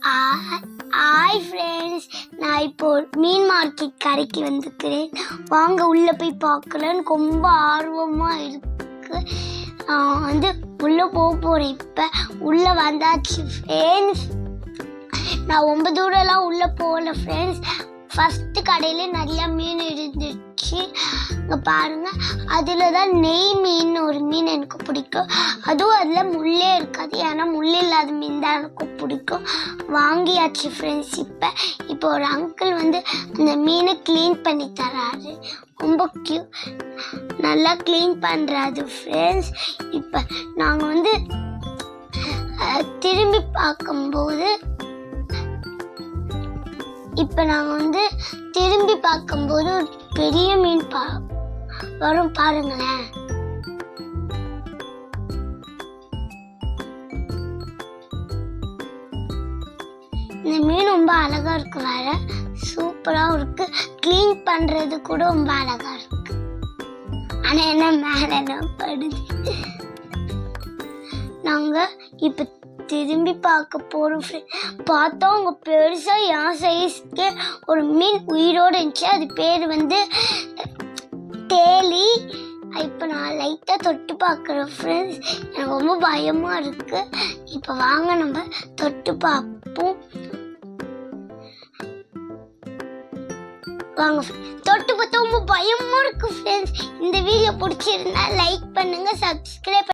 Hi friends நான் இப்போ மீன் market கடைக்கு வந்துக்கிறேன் வாங்க உள்ளே போய் பார்க்கலன்னு ரொம்ப ஆர்வமாக இருக்கு. வந்து உள்ளே போக போகிறேன் இப்போ. உள்ளே வந்தாச்சு ஃப்ரெண்ட்ஸ் நான் ரொம்ப தூரம்லாம் உள்ளே போகல ஃப்ரெண்ட்ஸ் ஃபஸ்ட்டு கடையில் நிறையா மீன் இருந்துச்சு. இங்கே பாருங்கள் அதில் தான் நெய் மீன் ஒரு மீன் எனக்கு பிடிக்கும். அதுவும் அதில் முள்ளே இருக்காது. ஏன்னா முள் இல்லாத மீன் தான் எனக்கு பிடிக்கும். வாங்கியாச்சு ஃப்ரெண்ட்ஸ் இப்போ. இப்போ ஒரு அங்கிள் வந்து அந்த மீனை க்ளீன் பண்ணி தராரு. ரொம்ப க்யூ நல்லா க்ளீன் பண்ணுறாரு ஃப்ரெண்ட்ஸ் இப்போ நாங்கள் வந்து திரும்பி பார்க்கும்போது இப்போ நாங்கள் வந்து திரும்பி பார்க்கும்போது ஒரு பெரிய மீன் பா வரும் பாருங்களேன். இந்த மீன் ரொம்ப அழகா இருக்கு வேற. சூப்பராகவும் இருக்கு. க்ளீன் பண்றது கூட ரொம்ப அழகா இருக்கு. ஆனா என்ன மேல என்ன படுது? நாங்கள் இப்போ திரும்பி பார்க்க போகிறோம் friend. பார்த்தோம் அவங்க பெருசாக என் சைஸ்க்கு ஒரு மீன் உயிரோடு இருந்துச்சு. அது பேர் வந்து தேலி. இப்போ நான் லைட்டாக தொட்டு பார்க்குறேன் ஃப்ரெண்ட்ஸ் எனக்கு ரொம்ப பயமாக இருக்குது இப்போ வாங்க நம்ம தொட்டு பார்ப்போம். வாங்க தொட்டு பார்த்தா ரொம்ப பயமாக இருக்குது ஃப்ரெண்ட்ஸ் இந்த வீடியோ பிடிச்சிருந்தா லைக் பண்ணுங்கள் சப்ஸ்கிரைப்